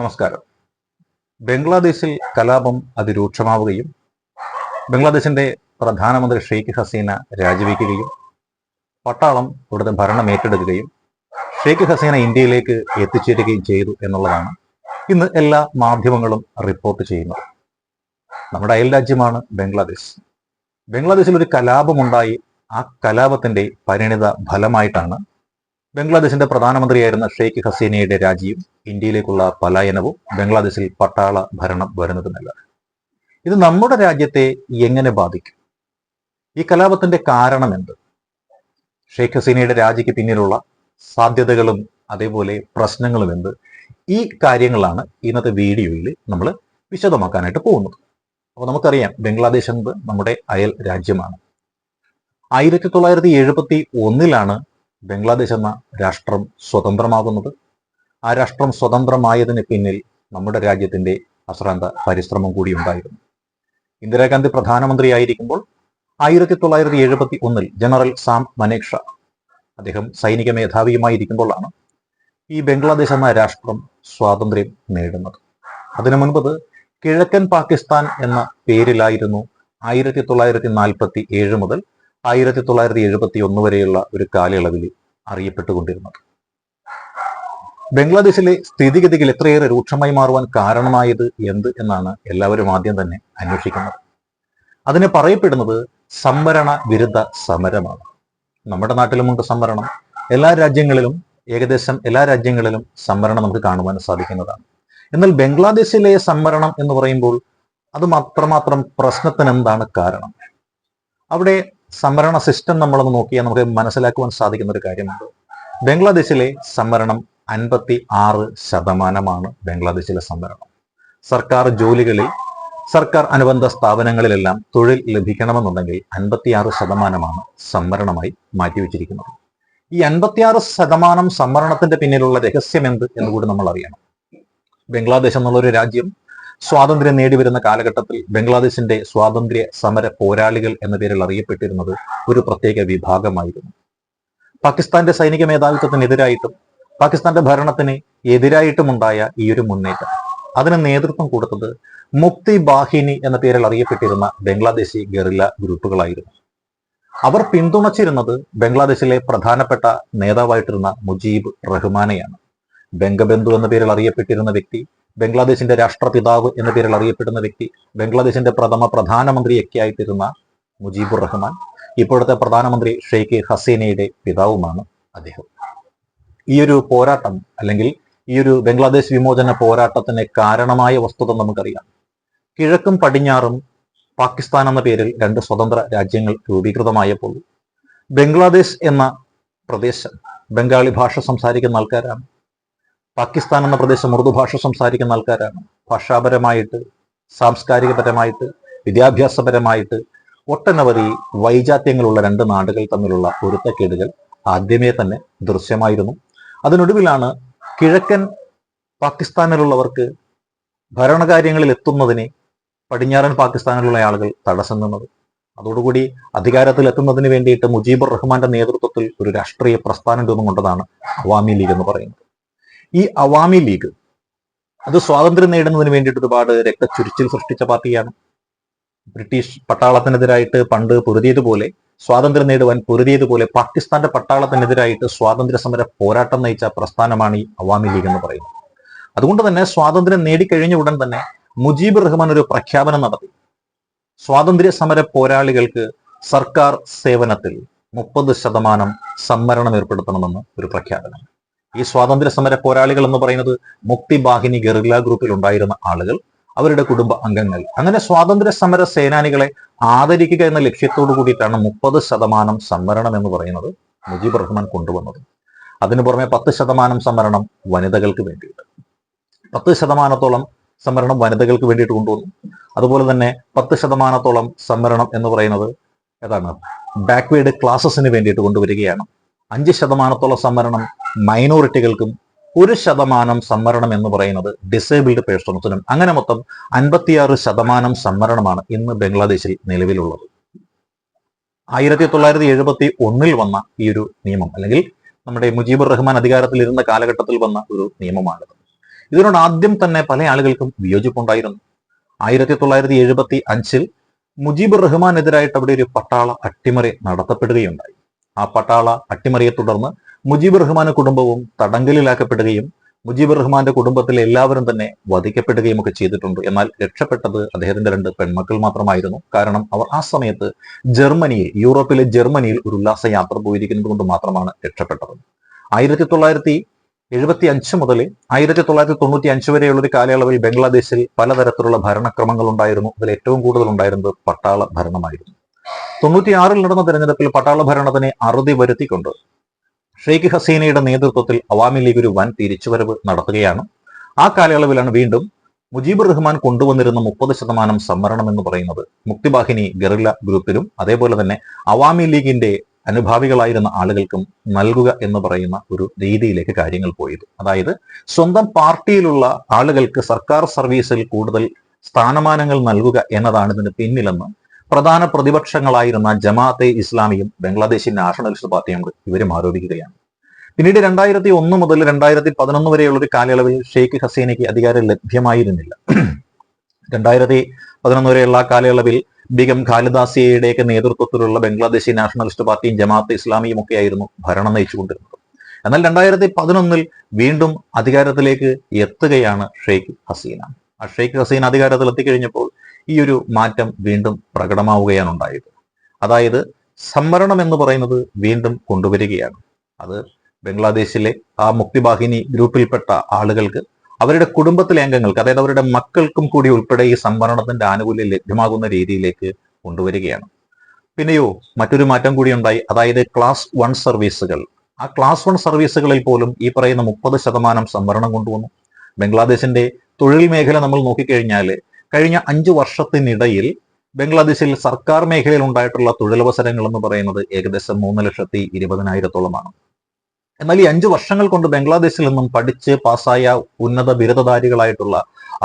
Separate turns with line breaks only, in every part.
നമസ്കാരം. ബംഗ്ലാദേശിൽ കലാപം അതിരൂക്ഷമാവുകയും ബംഗ്ലാദേശിന്റെ പ്രധാനമന്ത്രി ഷെയ്ഖ് ഹസീന രാജിവെക്കുകയും പട്ടാളം ഇവിടുത്തെ ഭരണം ഏറ്റെടുക്കുകയും ഷെയ്ഖ് ഹസീന ഇന്ത്യയിലേക്ക് എത്തിച്ചേരുകയും ചെയ്തു എന്നുള്ളതാണ് ഇന്ന് എല്ലാ മാധ്യമങ്ങളും റിപ്പോർട്ട് ചെയ്യുന്നത്. നമ്മുടെ അയൽ രാജ്യമാണ് ബംഗ്ലാദേശ്. ബംഗ്ലാദേശിൽ ഒരു കലാപമുണ്ടായി. ആ കലാപത്തിന്റെ പരിണിത ഫലമായിട്ടാണ് ബംഗ്ലാദേശിന്റെ പ്രധാനമന്ത്രിയായിരുന്ന ഷെയ്ഖ് ഹസീനയുടെ രാജിയും ഇന്ത്യയിലേക്കുള്ള പലായനവും ബംഗ്ലാദേശിൽ പട്ടാള ഭരണം വരുന്നതുമല്ല ഇത് നമ്മുടെ രാജ്യത്തെ എങ്ങനെ ബാധിക്കും? ഈ കലാപത്തിന്റെ കാരണം എന്ത്? ഷെയ്ഖ് ഹസീനയുടെ രാജിക്ക് പിന്നിലുള്ള സാധ്യതകളും അതേപോലെ പ്രശ്നങ്ങളും എന്ത്? ഈ കാര്യങ്ങളാണ് ഇന്നത്തെ വീഡിയോയിൽ നമ്മൾ വിശദമാക്കാനായിട്ട് പോകുന്നത്. അപ്പോൾ നമുക്കറിയാം ബംഗ്ലാദേശ് എന്നത് നമ്മുടെ അയൽ രാജ്യമാണ്. ആയിരത്തി തൊള്ളായിരത്തി എഴുപത്തി ഒന്നിലാണ് ബംഗ്ലാദേശ് എന്ന രാഷ്ട്രം സ്വതന്ത്രമാകുന്നത്. ആ രാഷ്ട്രം സ്വതന്ത്രമായതിന് പിന്നിൽ നമ്മുടെ രാജ്യത്തിന്റെ അശ്രാന്ത പരിശ്രമം കൂടി ഉണ്ടായിരുന്നു. ഇന്ദിരാഗാന്ധി പ്രധാനമന്ത്രിയായിരിക്കുമ്പോൾ ആയിരത്തി തൊള്ളായിരത്തി എഴുപത്തി ഒന്നിൽ ജനറൽ സാം മനേക്ഷ അദ്ദേഹം സൈനിക മേധാവിയുമായിരിക്കുമ്പോഴാണ് ഈ ബംഗ്ലാദേശ് എന്ന രാഷ്ട്രം സ്വാതന്ത്ര്യം നേടുന്നത്. അതിനു മുൻപത് കിഴക്കൻ പാകിസ്ഥാൻ എന്ന പേരിലായിരുന്നു ആയിരത്തി തൊള്ളായിരത്തി നാൽപ്പത്തി ഏഴ് മുതൽ ആയിരത്തി തൊള്ളായിരത്തി എഴുപത്തി ഒന്ന് വരെയുള്ള ഒരു കാലയളവിൽ അറിയപ്പെട്ടുകൊണ്ടിരുന്നത്. ബംഗ്ലാദേശിലെ സ്ഥിതിഗതികൾ എത്രയേറെ രൂക്ഷമായി മാറുവാൻ കാരണമായത് എന്ത് എന്നാണ് എല്ലാവരും ആദ്യം തന്നെ അന്വേഷിക്കുന്നത്. അതിനെ പറയപ്പെടുന്നത് സംവരണ വിരുദ്ധ സമരമാണ്. നമ്മുടെ നാട്ടിലുമുണ്ട് സംവരണം. എല്ലാ രാജ്യങ്ങളിലും ഏകദേശം എല്ലാ രാജ്യങ്ങളിലും സംവരണം നമുക്ക് കാണുവാൻ സാധിക്കുന്നതാണ്. എന്നാൽ ബംഗ്ലാദേശിലെ സംവരണം എന്ന് പറയുമ്പോൾ അത് മാത്രമാത്രം പ്രശ്നത്തിന് എന്താണ് കാരണം? അവിടെ സംവരണ സിസ്റ്റം നമ്മളൊന്ന് നോക്കിയാൽ നമുക്ക് മനസ്സിലാക്കുവാൻ സാധിക്കുന്ന ഒരു കാര്യമുണ്ട്. ബംഗ്ലാദേശിലെ സംവരണം അൻപത്തി ആറ് ശതമാനമാണ് ബംഗ്ലാദേശിലെ സംവരണം. സർക്കാർ ജോലികളിൽ സർക്കാർ അനുബന്ധ സ്ഥാപനങ്ങളിലെല്ലാം തൊഴിൽ ലഭിക്കണമെന്നുണ്ടെങ്കിൽ അൻപത്തിയാറ് ശതമാനമാണ് സംവരണമായി മാറ്റിവെച്ചിരിക്കുന്നത്. ഈ അൻപത്തിയാറ് ശതമാനം സംവരണത്തിന്റെ പിന്നിലുള്ള രഹസ്യം എന്ത് എന്ന് കൂടി നമ്മൾ അറിയണം ബംഗ്ലാദേശ് എന്നുള്ള ഒരു രാജ്യം സ്വാതന്ത്ര്യം നേടിവരുന്ന കാലഘട്ടത്തിൽ ബംഗ്ലാദേശിന്റെ സ്വാതന്ത്ര്യ സമര പോരാളികൾ എന്ന പേരിൽ അറിയപ്പെട്ടിരുന്നത് ഒരു പ്രത്യേക വിഭാഗമായിരുന്നു. പാകിസ്ഥാന്റെ സൈനിക മേധാവിത്വത്തിനെതിരായിട്ടും പാകിസ്ഥാന്റെ ഭരണത്തിന് എതിരായിട്ടുമുണ്ടായ ഈ ഒരു മുന്നേറ്റം. അതിന് നേതൃത്വം കൊടുത്തത് മുക്തി ബാഹിനി എന്ന പേരിൽ അറിയപ്പെട്ടിരുന്ന ബംഗ്ലാദേശി ഗറില്ല ഗ്രൂപ്പുകളായിരുന്നു. അവർ പിന്തുണച്ചിരുന്നത് ബംഗ്ലാദേശിലെ പ്രധാനപ്പെട്ട നേതാവായിട്ടിരുന്ന മുജീബ് റഹ്മാനെയാണ്. ബംഗബന്ധു എന്ന പേരിൽ അറിയപ്പെട്ടിരുന്ന വ്യക്തി ബംഗ്ലാദേശിന്റെ രാഷ്ട്രപിതാവ് എന്ന പേരിൽ അറിയപ്പെടുന്ന വ്യക്തി ബംഗ്ലാദേശിന്റെ പ്രഥമ പ്രധാനമന്ത്രിയൊക്കെ ആയിട്ടിരുന്ന മുജീബുർ റഹ്മാൻ ഇപ്പോഴത്തെ പ്രധാനമന്ത്രി ഷെയ്ഖ് ഹസീനയുടെ പിതാവുമാണ് അദ്ദേഹം. ഈ ഒരു പോരാട്ടം അല്ലെങ്കിൽ ഈ ഒരു ബംഗ്ലാദേശ് വിമോചന പോരാട്ടത്തിന് കാരണമായ വസ്തുത നമുക്കറിയാം. കിഴക്കും പടിഞ്ഞാറും പാകിസ്ഥാൻ എന്ന പേരിൽ രണ്ട് സ്വതന്ത്ര രാജ്യങ്ങൾ രൂപീകൃതമായപ്പോൾ ബംഗ്ലാദേശ് എന്ന പ്രദേശം ബംഗാളി ഭാഷ സംസാരിക്കുന്ന ആൾക്കാരാണ്. പാകിസ്ഥാൻ എന്ന പ്രദേശം ഉറുദു ഭാഷ സംസാരിക്കുന്ന ആൾക്കാരാണ്. ഭാഷാപരമായിട്ട് സാംസ്കാരികപരമായിട്ട് വിദ്യാഭ്യാസപരമായിട്ട് ഒട്ടനവധി വൈജാത്യങ്ങളുള്ള രണ്ട് നാടുകൾ തമ്മിലുള്ള പൊരുത്തക്കേടുകൾ ആദ്യമേ തന്നെ ദൃശ്യമായിരുന്നു. അതിനൊടുവിലാണ് കിഴക്കൻ പാകിസ്ഥാനിലുള്ളവർക്ക് ഭരണകാര്യങ്ങളിൽ എത്തുന്നതിനെ പടിഞ്ഞാറൻ പാകിസ്ഥാനിലുള്ള ആളുകൾ തടസ്സം നിന്നത്. അതോടുകൂടി അധികാരത്തിൽ എത്തുന്നതിന് വേണ്ടിയിട്ട് മുജീബുർ റഹ്മാന്റെ നേതൃത്വത്തിൽ ഒരു രാഷ്ട്രീയ പ്രസ്ഥാനം രൂപം കൊണ്ടതാണ് അവാമി ലീഗ് എന്ന് പറയുന്നത്. ഈ അവാമി ലീഗ് അത് സ്വാതന്ത്ര്യം നേടുന്നതിന് വേണ്ടിയിട്ട് ഒരുപാട് രക്തച്ചുരിച്ചിൽ സൃഷ്ടിച്ച പാർട്ടിയാണ്. ബ്രിട്ടീഷ് പട്ടാളത്തിനെതിരായിട്ട് പണ്ട് പൊരുതിയതുപോലെ സ്വാതന്ത്ര്യം നേടുവാൻ പൊരുതിയതുപോലെ പാകിസ്ഥാന്റെ പട്ടാളത്തിനെതിരായിട്ട് സ്വാതന്ത്ര്യ സമര പോരാട്ടം നയിച്ച പ്രസ്ഥാനമാണ് ഈ അവാമി ലീഗ് എന്ന് പറയുന്നത്. അതുകൊണ്ട് തന്നെ സ്വാതന്ത്ര്യം നേടിക്കഴിഞ്ഞ ഉടൻ തന്നെ മുജീബ് റഹ്മാൻ ഒരു പ്രഖ്യാപനം നടത്തി. സ്വാതന്ത്ര്യ സമര പോരാളികൾക്ക് സർക്കാർ സേവനത്തിൽ മുപ്പത് ശതമാനം സംവരണം ഏർപ്പെടുത്തണമെന്ന് ഒരു പ്രഖ്യാപനം. ഈ സ്വാതന്ത്ര്യ സമര പോരാളികൾ എന്ന് പറയുന്നത് മുക്തി ബാഹിനി ഗറില്ല ഗ്രൂപ്പിൽ ഉണ്ടായിരുന്ന ആളുകൾ അവരുടെ കുടുംബ അംഗങ്ങൾ. അങ്ങനെ സ്വാതന്ത്ര്യ സമര സേനാനികളെ ആദരിക്കുക എന്ന ലക്ഷ്യത്തോടു കൂടിയിട്ടാണ് മുപ്പത് ശതമാനം സംവരണം എന്ന് പറയുന്നത് മുജീബ് റഹ്മാൻ കൊണ്ടുവന്നത്. അതിനു പുറമെ പത്ത് ശതമാനം സംവരണം വനിതകൾക്ക് വേണ്ടിയിട്ട്. പത്ത് ശതമാനത്തോളം സംവരണം വനിതകൾക്ക് വേണ്ടിയിട്ട് കൊണ്ടുവന്നു. അതുപോലെ തന്നെ പത്ത് ശതമാനത്തോളം സംവരണം എന്ന് പറയുന്നത് ഏതാണ്? ബാക്ക്വേർഡ് ക്ലാസസിന് വേണ്ടിയിട്ട് കൊണ്ടുവരികയാണ്. അഞ്ച് ശതമാനത്തോളം സംവരണം മൈനോറിറ്റികൾക്കും ഒരു ശതമാനം സംവരണം എന്ന് പറയുന്നത് ഡിസേബിൾഡ് പേഴ്സൺസിനും അങ്ങനെ മൊത്തം അൻപത്തിയാറ് ശതമാനം സംവരണമാണ് ഇന്ന് ബംഗ്ലാദേശിൽ നിലവിലുള്ളത്. ആയിരത്തി തൊള്ളായിരത്തി എഴുപത്തി ഒന്നിൽ വന്ന ഈ ഒരു നിയമം അല്ലെങ്കിൽ നമ്മുടെ മുജീബുർ റഹ്മാൻ അധികാരത്തിൽ ഇരുന്ന കാലഘട്ടത്തിൽ വന്ന ഒരു നിയമമാണിത്. ഇതിനോട് ആദ്യം തന്നെ പല ആളുകൾക്കും വിയോജിപ്പുണ്ടായിരുന്നു ആയിരത്തി തൊള്ളായിരത്തി എഴുപത്തി അഞ്ചിൽ മുജീബുർ റഹ്മാനെതിരായിട്ട് അവിടെ ഒരു പട്ടാള അട്ടിമറി നടത്തപ്പെടുകയുണ്ടായി. ആ പട്ടാള അട്ടിമറിയെ തുടർന്ന് മുജീബ് റഹ്മാന്റെ കുടുംബവും തടങ്കലിലാക്കപ്പെടുകയും മുജീബ് റഹ്മാന്റെ കുടുംബത്തിലെ എല്ലാവരും തന്നെ വധിക്കപ്പെടുകയും ഒക്കെ ചെയ്തിട്ടുണ്ട്. എന്നാൽ രക്ഷപ്പെട്ടത് അദ്ദേഹത്തിന്റെ രണ്ട് പെൺമക്കൾ മാത്രമായിരുന്നു. കാരണം അവർ ആ സമയത്ത് ജർമ്മനിയിൽ യൂറോപ്പിലെ ജർമ്മനിയിൽ ഒരു ഉല്ലാസ യാത്ര പോയിരിക്കുന്നത് കൊണ്ട് മാത്രമാണ് രക്ഷപ്പെട്ടത്. ആയിരത്തി തൊള്ളായിരത്തി എഴുപത്തി അഞ്ച് മുതൽ ആയിരത്തി തൊള്ളായിരത്തി തൊണ്ണൂറ്റി അഞ്ച് വരെയുള്ള ഒരു കാലയളവിൽ ബംഗ്ലാദേശിൽ പലതരത്തിലുള്ള ഭരണക്രമങ്ങൾ ഉണ്ടായിരുന്നു അതിൽ ഏറ്റവും കൂടുതൽ ഉണ്ടായിരുന്നത് പട്ടാള ഭരണമായിരുന്നു. തൊണ്ണൂറ്റിയാറിൽ നടന്ന തെരഞ്ഞെടുപ്പിൽ പട്ടാള ഭരണത്തിനെ അറുതി വരുത്തിക്കൊണ്ട് ഷെയ്ഖ് ഹസീനയുടെ നേതൃത്വത്തിൽ അവാമി ലീഗ് ഒരു വൻ തിരിച്ചുവരവ് നടത്തുകയാണ്. ആ കാലയളവിലാണ് വീണ്ടും മുജീബുർ റഹ്മാൻ കൊണ്ടുവന്നിരുന്ന മുപ്പത് ശതമാനം സംവരണം എന്ന് പറയുന്നത്. മുക്തിബാഹിനി ഗറില്ല ഗ്രൂപ്പിലും അതേപോലെ തന്നെ അവാമി ലീഗിന്റെ അനുഭാവികളായിരുന്ന ആളുകൾക്കും നൽകുക എന്ന് പറയുന്ന ഒരു രീതിയിലേക്ക് കാര്യങ്ങൾ പോയത്. അതായത് സ്വന്തം പാർട്ടിയിലുള്ള ആളുകൾക്ക് സർക്കാർ സർവീസിൽ കൂടുതൽ സ്ഥാനമാനങ്ങൾ നൽകുക എന്നതാണ് ഇതിന് പിന്നിലെന്ന് പ്രധാന പ്രതിപക്ഷങ്ങളായിരുന്ന ജമാഅത്തെ ഇസ്ലാമിയും ബംഗ്ലാദേശി നാഷണലിസ്റ്റ് പാർട്ടിയും ഇവരും ആരോപിക്കുകയാണ്. പിന്നീട് രണ്ടായിരത്തി ഒന്ന് മുതൽ രണ്ടായിരത്തി പതിനൊന്ന് വരെയുള്ള ഒരു കാലയളവിൽ ഷെയ്ഖ് ഹസീനയ്ക്ക് അധികാരം ലഭ്യമായിരുന്നില്ല. രണ്ടായിരത്തി പതിനൊന്ന് വരെയുള്ള കാലയളവിൽ ബിഗം ഖാലിദാസിയയുടെയൊക്കെ നേതൃത്വത്തിലുള്ള ബംഗ്ലാദേശി നാഷണലിസ്റ്റ് പാർട്ടിയും ജമാഅത്ത് ഇസ്ലാമിയും ഒക്കെ ആയിരുന്നു ഭരണം നയിച്ചുകൊണ്ടിരുന്നത്. എന്നാൽ രണ്ടായിരത്തി പതിനൊന്നിൽ വീണ്ടും അധികാരത്തിലേക്ക് എത്തുകയാണ് ഷെയ്ഖ് ഹസീന. ആ ഷെയ്ഖ് ഹസീന അധികാരത്തിൽ എത്തിക്കഴിഞ്ഞപ്പോൾ ഈ ഒരു മാറ്റം വീണ്ടും പ്രകടമാവുകയാണ് ഉണ്ടായത്. അതായത് സംവരണം എന്ന് പറയുന്നത് വീണ്ടും കൊണ്ടുവരികയാണ്. അത് ബംഗ്ലാദേശിലെ ആ മുക്തിബാഹിനി ഗ്രൂപ്പിൽപ്പെട്ട ആളുകൾക്ക് അവരുടെ കുടുംബത്തിലെ അംഗങ്ങൾക്ക് അതായത് അവരുടെ മക്കൾക്കും കൂടി ഉൾപ്പെടെ ഈ സംവരണത്തിന്റെ ആനുകൂല്യം ലഭ്യമാകുന്ന രീതിയിലേക്ക് കൊണ്ടുവരികയാണ്. പിന്നെയോ മറ്റൊരു മാറ്റം കൂടി ഉണ്ടായി. അതായത് ക്ലാസ് വൺ സർവീസുകൾ. ആ ക്ലാസ് വൺ സർവീസുകളിൽ പോലും ഈ പറയുന്ന മുപ്പത് ശതമാനം സംവരണം കൊണ്ടുവന്നു. ബംഗ്ലാദേശിന്റെ തൊഴിൽ മേഖല നമ്മൾ നോക്കിക്കഴിഞ്ഞാൽ കഴിഞ്ഞ അഞ്ചു വർഷത്തിനിടയിൽ ബംഗ്ലാദേശിൽ സർക്കാർ മേഖലയിൽ ഉണ്ടായിട്ടുള്ള തൊഴിലവസരങ്ങൾ എന്ന് പറയുന്നത് ഏകദേശം മൂന്ന് ലക്ഷത്തി ഇരുപതിനായിരത്തോളമാണ്. എന്നാൽ ഈ അഞ്ചു വർഷങ്ങൾ കൊണ്ട് ബംഗ്ലാദേശിൽ നിന്നും പഠിച്ച് പാസ്സായ ഉന്നത ബിരുദധാരികളായിട്ടുള്ള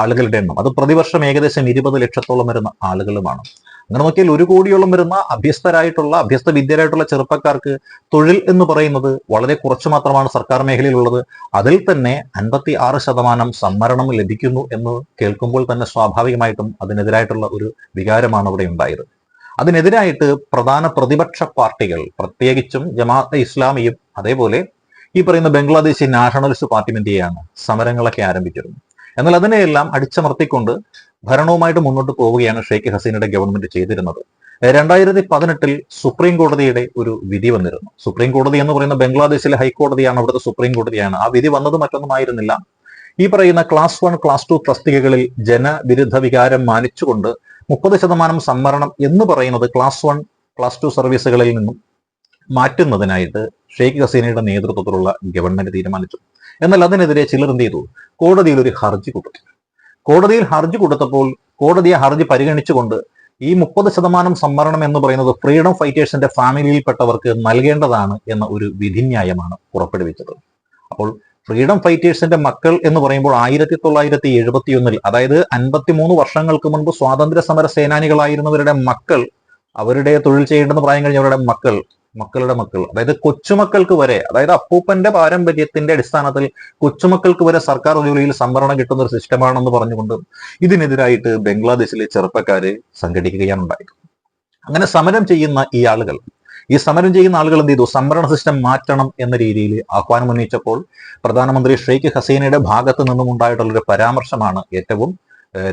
ആളുകളുടെ എണ്ണം അത് പ്രതിവർഷം ഏകദേശം ഇരുപത് ലക്ഷത്തോളം വരുന്ന ആളുകളുമാണ്. അങ്ങനെ നോക്കിയാൽ ഒരു കോടിയോളം വരുന്ന അഭ്യസ്തരായിട്ടുള്ള അഭ്യസ്ത വിദ്യരായിട്ടുള്ള ചെറുപ്പക്കാർക്ക് തൊഴിൽ എന്ന് പറയുന്നത് വളരെ കുറച്ച് മാത്രമാണ് സർക്കാർ മേഖലയിലുള്ളത്. അതിൽ തന്നെ അൻപത്തി ആറ് ശതമാനം സംവരണം ലഭിക്കുന്നു എന്ന് കേൾക്കുമ്പോൾ തന്നെ സ്വാഭാവികമായിട്ടും അതിനെതിരായിട്ടുള്ള ഒരു വികാരമാണ് അവിടെ ഉണ്ടായത്. അതിനെതിരായിട്ട് പ്രധാന പ്രതിപക്ഷ പാർട്ടികൾ പ്രത്യേകിച്ചും ജമാഅത്തെ ഇസ്ലാമിയും അതേപോലെ ഈ പറയുന്ന ബംഗ്ലാദേശി നാഷണലിസ്റ്റ് ചെയ്യാണ്? സമരങ്ങളൊക്കെ ആരംഭിച്ചിരുന്നു. എന്നാൽ അതിനെയെല്ലാം അടിച്ചമർത്തിക്കൊണ്ട് ഭരണവുമായിട്ട് മുന്നോട്ട് പോവുകയാണ് ഷെയ്ഖ് ഹസീനയുടെ ഗവൺമെന്റ് ചെയ്തിരുന്നത്. രണ്ടായിരത്തി പതിനെട്ടിൽ സുപ്രീം കോടതിയുടെ ഒരു വിധി വന്നിരുന്നു. സുപ്രീം കോടതി എന്ന് പറയുന്ന ബംഗ്ലാദേശിലെ ഹൈക്കോടതിയാണ് അവിടുത്തെ സുപ്രീം കോടതിയാണ്. ആ വിധി വന്നത് മറ്റൊന്നുമായിരുന്നില്ല ഈ പറയുന്ന ക്ലാസ് വൺ ക്ലാസ് ടു തസ്തികകളിൽ ജനവിരുദ്ധ വികാരം മാനിച്ചുകൊണ്ട് മുപ്പത് ശതമാനം സംവരണം എന്ന് പറയുന്നത് ക്ലാസ് വൺ ക്ലാസ് ടു സർവീസുകളിൽ നിന്നും മാറ്റുന്നതിനായിട്ട് ഷെയ്ഖ് ഹസീനയുടെ നേതൃത്വത്തിലുള്ള ഗവൺമെന്റ് തീരുമാനിച്ചു. എന്നാൽ അതിനെതിരെ ചിലർ എന്ത് ചെയ്തു? കോടതിയിൽ ഒരു ഹർജി കൊടുത്തു. കോടതിയിൽ ഹർജി കൊടുത്തപ്പോൾ കോടതി ആ ഹർജി പരിഗണിച്ചുകൊണ്ട് ഈ മുപ്പത് ശതമാനം സംവരണം എന്ന് പറയുന്നത് ഫ്രീഡം ഫൈറ്റേഴ്സിന്റെ ഫാമിലിയിൽപ്പെട്ടവർക്ക് നൽകേണ്ടതാണ് എന്ന ഒരു വിധിന്യായമാണ് പുറപ്പെടുവിച്ചത്. അപ്പോൾ ഫ്രീഡം ഫൈറ്റേഴ്സിന്റെ മക്കൾ എന്ന് പറയുമ്പോൾ ആയിരത്തി തൊള്ളായിരത്തി എഴുപത്തിയൊന്നിൽ അതായത് അൻപത്തിമൂന്ന് വർഷങ്ങൾക്ക് മുൻപ് സ്വാതന്ത്ര്യ സമര സേനാനികളായിരുന്നവരുടെ മക്കൾ അവരുടെ തൊഴിൽ ചെയ്യേണ്ടുന്ന പ്രായം കഴിഞ്ഞവരുടെ മക്കൾ മക്കളുടെ മക്കൾ. അതായത് കൊച്ചുമക്കൾക്ക് വരെ അതായത് അപ്പൂപ്പന്റെ പാരമ്പര്യത്തിന്റെ അടിസ്ഥാനത്തിൽ കൊച്ചുമക്കൾക്ക് വരെ സർക്കാർ ജോലിയിൽ സംവരണം കിട്ടുന്ന ഒരു സിസ്റ്റമാണെന്ന് പറഞ്ഞുകൊണ്ട് ഇതിനെതിരായിട്ട് ബംഗ്ലാദേശിലെ ചെറുപ്പക്കാര് സംഘടിക്കുകയാണ് ഉണ്ടായത്. അങ്ങനെ സമരം ചെയ്യുന്ന ഈ ആളുകൾ ഈ സമരം ചെയ്യുന്ന ആളുകൾ എന്ത് ചെയ്തു? സംവരണ സിസ്റ്റം മാറ്റണം എന്ന രീതിയിൽ ആഹ്വാനം ഉന്നയിച്ചപ്പോൾ പ്രധാനമന്ത്രി ഷെയ്ഖ് ഹസീനയുടെ ഭാഗത്ത് നിന്നും ഉണ്ടായിട്ടുള്ള ഒരു പരാമർശമാണ് ഏറ്റവും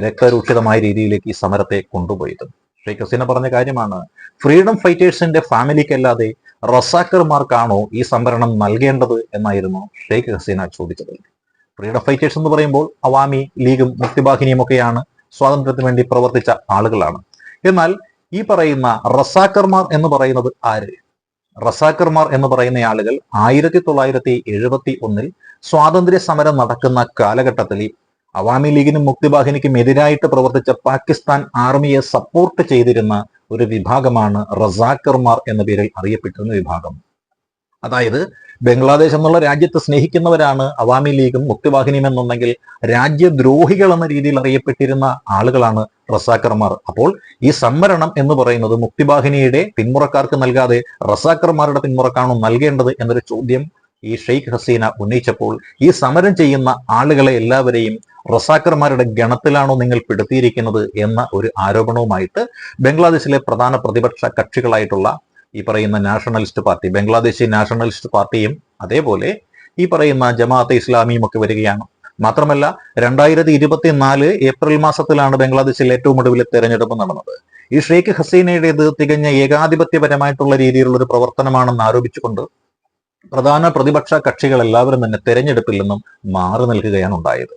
രക്തരൂക്ഷിതമായ രീതിയിലേക്ക് ഈ സമരത്തെ കൊണ്ടുപോയത്. ഷെയ്ഖ് ഹസീന പറഞ്ഞ കാര്യമാണ്. ഫ്രീഡം ഫൈറ്റേഴ്സിന്റെ ഫാമിലിക്കല്ലാതെ റസാക്കർമാർക്കാണോ ഈ സംവരണം നൽകേണ്ടത് എന്നായിരുന്നു ഷെയ്ഖ് ഹസീന ചോദിച്ചത്. ഫ്രീഡം ഫൈറ്റേഴ്സ് എന്ന് പറയുമ്പോൾ അവാമി ലീഗും മുക്തിബാഹിനിയും ഒക്കെയാണ് സ്വാതന്ത്ര്യത്തിന് വേണ്ടി പ്രവർത്തിച്ച ആളുകളാണ്. എന്നാൽ ഈ പറയുന്ന റസാക്കർമാർ എന്ന് പറയുന്നത് ആര്? റസാക്കർമാർ എന്ന് പറയുന്ന ആളുകൾ ആയിരത്തി തൊള്ളായിരത്തി എഴുപത്തി ഒന്നിൽ സ്വാതന്ത്ര്യ സമരം നടക്കുന്ന കാലഘട്ടത്തിൽ അവാമി ലീഗിനും മുക്തിബാഹിനിക്കും എതിരായിട്ട് പ്രവർത്തിച്ച പാകിസ്ഥാൻ ആർമിയെ സപ്പോർട്ട് ചെയ്തിരുന്ന ഒരു വിഭാഗമാണ് റസാക്കർമാർ എന്ന പേരിൽ അറിയപ്പെട്ടിരുന്ന വിഭാഗം. അതായത് ബംഗ്ലാദേശ് എന്നുള്ള രാജ്യത്തെ സ്നേഹിക്കുന്നവരാണ് അവാമി ലീഗും മുക്തിവാഹിനിയും എന്നുണ്ടെങ്കിൽ രാജ്യദ്രോഹികൾ എന്ന രീതിയിൽ അറിയപ്പെട്ടിരുന്ന ആളുകളാണ് റസാക്കർമാർ അപ്പോൾ ഈ സംവരണം എന്ന് പറയുന്നത് മുക്തിവാഹിനിയുടെ പിന്മുറക്കാർക്ക് നൽകാതെ റസാക്കർമാരുടെ പിന്മുറക്കാണോ നൽകേണ്ടത് എന്നൊരു ചോദ്യം ഈ ഷെയ്ഖ് ഹസീന ഉന്നയിച്ചപ്പോൾ ഈ സമരം ചെയ്യുന്ന ആളുകളെ എല്ലാവരെയും റസാക്കർമാരുടെ ഗണത്തിലാണോ നിങ്ങൾ പെടുത്തിയിരിക്കുന്നത് എന്ന ഒരു ആരോപണവുമായിട്ട് ബംഗ്ലാദേശിലെ പ്രധാന പ്രതിപക്ഷ കക്ഷികളായിട്ടുള്ള ഈ പറയുന്ന നാഷണലിസ്റ്റ് പാർട്ടി ബംഗ്ലാദേശി നാഷണലിസ്റ്റ് പാർട്ടിയും അതേപോലെ ഈ പറയുന്ന ജമാഅത്തെ ഇസ്ലാമിയും ഒക്കെ വരികയാണ്. മാത്രമല്ല രണ്ടായിരത്തി ഇരുപത്തിനാല് ഏപ്രിൽ മാസത്തിലാണ് ബംഗ്ലാദേശിൽ ഏറ്റവും ഒടുവിൽ തെരഞ്ഞെടുപ്പ് നടന്നത്. ഈ ഷെയ്ഖ് ഹസീനയുടേത് തികഞ്ഞ ഏകാധിപത്യപരമായിട്ടുള്ള രീതിയിലുള്ള ഒരു പ്രവർത്തനമാണെന്ന് ആരോപിച്ചുകൊണ്ട് പ്രധാന പ്രതിപക്ഷ കക്ഷികൾ എല്ലാവരും തന്നെ തെരഞ്ഞെടുപ്പിൽ നിന്നും മാറി നിൽക്കുകയാണ് ഉണ്ടായത്.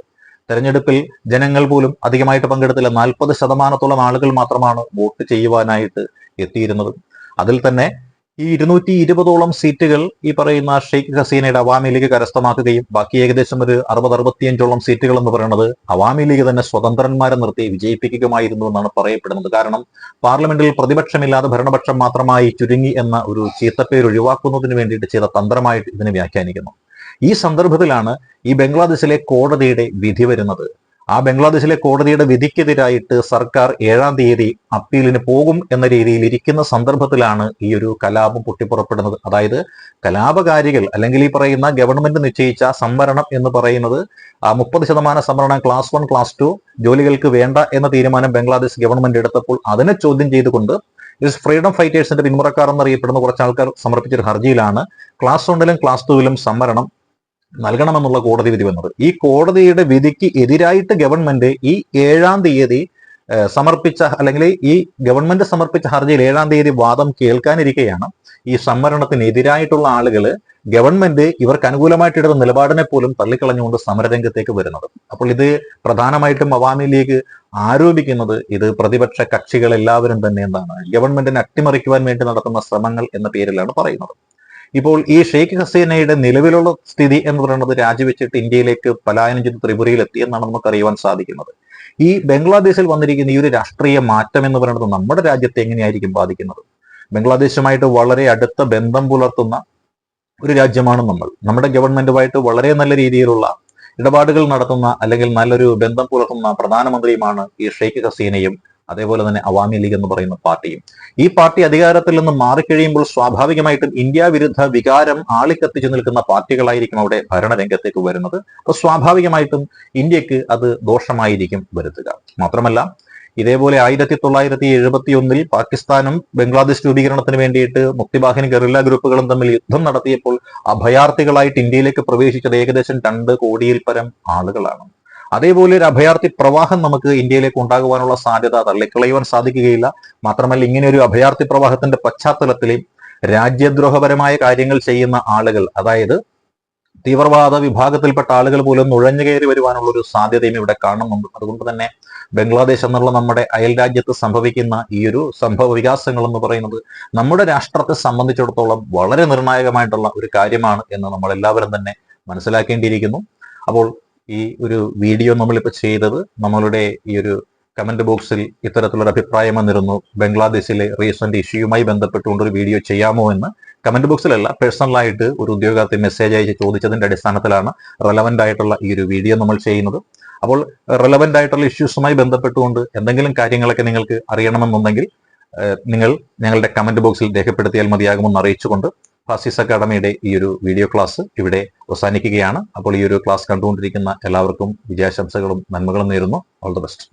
തെരഞ്ഞെടുപ്പിൽ ജനങ്ങൾ പോലും അധികമായിട്ട് പങ്കെടുത്തില്ല. നാൽപ്പത് ശതമാനത്തോളം ആളുകൾ മാത്രമാണ് വോട്ട് ചെയ്യുവാനായിട്ട് എത്തിയിരുന്നത്. അതിൽ തന്നെ ഈ ഇരുന്നൂറ്റി ഇരുപതോളം സീറ്റുകൾ ഈ പറയുന്ന ഷെയ്ഖ് ഹസീനയുടെ അവാമി ലീഗ് കരസ്ഥമാക്കുകയും ബാക്കി ഏകദേശം ഒരു അറുപത് അറുപത്തിയഞ്ചോളം സീറ്റുകൾ എന്ന് പറയുന്നത് അവാമി ലീഗ് തന്നെ സ്വതന്ത്രന്മാരെ നിർത്തി വിജയിപ്പിക്കുമായിരുന്നു എന്നാണ് പറയപ്പെടുന്നത്. കാരണം പാർലമെന്റിൽ പ്രതിപക്ഷമില്ലാതെ ഭരണപക്ഷം മാത്രമായി ചുരുങ്ങി എന്ന ഒരു ചീത്തപ്പേര് ഒഴിവാക്കുന്നതിന് വേണ്ടിയിട്ട് ചെയ്ത തന്ത്രമായിട്ട് ഇതിനെ വ്യാഖ്യാനിക്കുന്നു. ഈ സന്ദർഭത്തിലാണ് ഈ ബംഗ്ലാദേശിലെ കോടതിയുടെ വിധി വരുന്നത്. ആ ബംഗ്ലാദേശിലെ കോടതിയുടെ വിധിക്കെതിരായിട്ട് സർക്കാർ ഏഴാം തീയതി അപ്പീലിന് പോകും എന്ന രീതിയിൽ ഇരിക്കുന്ന സന്ദർഭത്തിലാണ് ഈ ഒരു കലാപം പൊട്ടിപ്പുറപ്പെടുന്നത്. അതായത് കലാപകാരികൾ അല്ലെങ്കിൽ ഈ പറയുന്ന ഗവൺമെന്റ് നിശ്ചയിച്ച സംവരണം എന്ന് പറയുന്നത് മുപ്പത് ശതമാനം സംവരണം ക്ലാസ് വൺ ക്ലാസ് ടു ജോലികൾക്ക് വേണ്ട എന്ന തീരുമാനം ബംഗ്ലാദേശ് ഗവൺമെന്റ് എടുത്തപ്പോൾ അതിനെ ചോദ്യം ചെയ്തുകൊണ്ട് ഇസ് ഫ്രീഡം ഫൈറ്റേഴ്സിന്റെ പിന്മുറക്കാർ എന്നറിയപ്പെടുന്ന കുറച്ച് ആൾക്കാർ സമർപ്പിച്ച ഹർജിയിലാണ് ക്ലാസ് വണ്ണിലും ക്ലാസ് ടുവിലും സംവരണം നൽകണമെന്നുള്ള കോടതി വിധി വന്നത്. ഈ കോടതിയുടെ വിധിക്ക് എതിരായിട്ട് ഗവൺമെന്റ് ഈ ഏഴാം തീയതി സമർപ്പിച്ച അല്ലെങ്കിൽ ഈ ഗവൺമെന്റ് സമർപ്പിച്ച ഹർജിയിൽ ഏഴാം തീയതി വാദം കേൾക്കാനിരിക്കെയാണ് ഈ സംവരണത്തിനെതിരായിട്ടുള്ള ആളുകൾ ഗവൺമെന്റ് ഇവർക്ക് അനുകൂലമായിട്ട് എടുത്ത നിലപാടിനെ പോലും തള്ളിക്കളഞ്ഞുകൊണ്ട് സമരരംഗത്തേക്ക് വരുന്നത്. അപ്പോൾ ഇത് പ്രധാനമായിട്ടും അവാമി ലീഗ് ആരോപിക്കുന്നത് ഇത് പ്രതിപക്ഷ കക്ഷികൾ എല്ലാവരും തന്നെ എന്താണ് ഗവൺമെന്റിനെ അട്ടിമറിക്കുവാൻ വേണ്ടി നടത്തുന്ന ശ്രമങ്ങൾ എന്ന പേരിലാണ് പറയുന്നത്. ഇപ്പോൾ ഈ ഷെയ്ഖ് ഹസീനയുടെ നിലവിലുള്ള സ്ഥിതി എന്ന് പറയുന്നത് രാജിവെച്ചിട്ട് ഇന്ത്യയിലേക്ക് പലായനം ചെയ്ത് ത്രിപുരയിൽ എത്തി എന്നാണ് നമുക്ക് അറിയുവാൻ സാധിക്കുന്നത്. ഈ ബംഗ്ലാദേശിൽ വന്നിരിക്കുന്ന ഈ ഒരു രാഷ്ട്രീയ മാറ്റം എന്ന് പറയുന്നത് നമ്മുടെ രാജ്യത്തെ എങ്ങനെയായിരിക്കും ബാധിക്കുന്നത്? ബംഗ്ലാദേശുമായിട്ട് വളരെ അടുത്ത ബന്ധം പുലർത്തുന്ന ഒരു രാജ്യമാണ് നമ്മൾ. നമ്മുടെ ഗവൺമെന്റുമായിട്ട് വളരെ നല്ല രീതിയിലുള്ള ഇടപാടുകൾ നടത്തുന്ന അല്ലെങ്കിൽ നല്ലൊരു ബന്ധം പുലർത്തുന്ന പ്രധാനമന്ത്രിയുമാണ് ഈ ഷെയ്ഖ് ഹസീനയും അതേപോലെ തന്നെ അവാമി ലീഗ് എന്ന് പറയുന്ന പാർട്ടിയും. ഈ പാർട്ടി അധികാരത്തിൽ നിന്ന് മാറിക്കഴിയുമ്പോൾ സ്വാഭാവികമായിട്ടും ഇന്ത്യ വിരുദ്ധ വികാരം ആളിക്കത്തിച്ചു നിൽക്കുന്ന പാർട്ടികളായിരിക്കും അവിടെ ഭരണരംഗത്തേക്ക് വരുന്നത്. അപ്പോൾ സ്വാഭാവികമായിട്ടും ഇന്ത്യയ്ക്ക് അത് ദോഷമായിരിക്കും വരുത്തുക. മാത്രമല്ല ഇതേപോലെ ആയിരത്തി തൊള്ളായിരത്തി എഴുപത്തി ഒന്നിൽ പാകിസ്ഥാനും ബംഗ്ലാദേശ് രൂപീകരണത്തിന് വേണ്ടിയിട്ട് മുക്തിബാഹിനി ഗറില്ല ഗ്രൂപ്പുകളും തമ്മിൽ യുദ്ധം നടത്തിയപ്പോൾ അഭയാർത്ഥികളായിട്ട് ഇന്ത്യയിലേക്ക് പ്രവേശിച്ചത് ഏകദേശം രണ്ട് കോടിയിൽ പരം ആളുകളാണ്. അതേപോലെ ഒരു അഭയാർത്ഥി പ്രവാഹം നമുക്ക് ഇന്ത്യയിലേക്ക് ഉണ്ടാകുവാനുള്ള സാധ്യത തള്ളിക്കളയുവാൻ സാധിക്കുകയില്ല. മാത്രമല്ല ഇങ്ങനെ ഒരു അഭയാർത്ഥി പ്രവാഹത്തിന്റെ പശ്ചാത്തലത്തിൽ രാജ്യദ്രോഹപരമായ കാര്യങ്ങൾ ചെയ്യുന്ന ആളുകൾ അതായത് തീവ്രവാദ വിഭാഗത്തിൽപ്പെട്ട ആളുകൾ പോലും നുഴഞ്ഞു കയറി വരുവാനുള്ള ഒരു സാധ്യതയും ഇവിടെ കാണുന്നുണ്ട്. അതുകൊണ്ട് തന്നെ ബംഗ്ലാദേശ് എന്നുള്ള നമ്മുടെ അയൽ രാജ്യത്ത് സംഭവിക്കുന്ന ഈ ഒരു സംഭവ വികാസങ്ങൾ എന്ന് പറയുന്നത് നമ്മുടെ രാഷ്ട്രത്തെ സംബന്ധിച്ചിടത്തോളം വളരെ നിർണായകമായിട്ടുള്ള ഒരു കാര്യമാണ് എന്ന് നമ്മൾ എല്ലാവരും തന്നെ മനസ്സിലാക്കേണ്ടിയിരിക്കുന്നു. അപ്പോൾ ഈ ഒരു വീഡിയോ നമ്മളിപ്പോൾ ചെയ്തത് നമ്മളുടെ ഈ ഒരു കമന്റ് ബോക്സിൽ ഇത്തരത്തിലൊരു അഭിപ്രായം വന്നിരുന്നു. ബംഗ്ലാദേശിലെ റീസെന്റ് ഇഷ്യൂയുമായി ബന്ധപ്പെട്ടുകൊണ്ട് ഒരു വീഡിയോ ചെയ്യാമോ എന്ന്. കമന്റ് ബോക്സിലല്ല പേഴ്സണലായിട്ട് ഒരു ഉദ്യോഗാർത്ഥി മെസ്സേജ് അയച്ച് ചോദിച്ചതിന്റെ അടിസ്ഥാനത്തിലാണ് റെലവെന്റ് ആയിട്ടുള്ള ഈ ഒരു വീഡിയോ നമ്മൾ ചെയ്യുന്നത്. അപ്പോൾ റെലവെന്റ് ആയിട്ടുള്ള ഇഷ്യൂസുമായി ബന്ധപ്പെട്ടുകൊണ്ട് എന്തെങ്കിലും കാര്യങ്ങളൊക്കെ നിങ്ങൾക്ക് അറിയണമെന്നുണ്ടെങ്കിൽ നിങ്ങൾ ഞങ്ങളുടെ കമന്റ് ബോക്സിൽ രേഖപ്പെടുത്തിയാൽ മതിയാകുമെന്ന് അറിയിച്ചുകൊണ്ട് ഫാസിസ് അക്കാഡമിയുടെ ഈ ഒരു വീഡിയോ ക്ലാസ് ഇവിടെ അവസാനിക്കുകയാണ്. അപ്പോൾ ഈ ഒരു ക്ലാസ് കണ്ടുകൊണ്ടിരിക്കുന്ന എല്ലാവർക്കും വിജയാശംസകളും നന്മകളും നേരുന്നു. All the best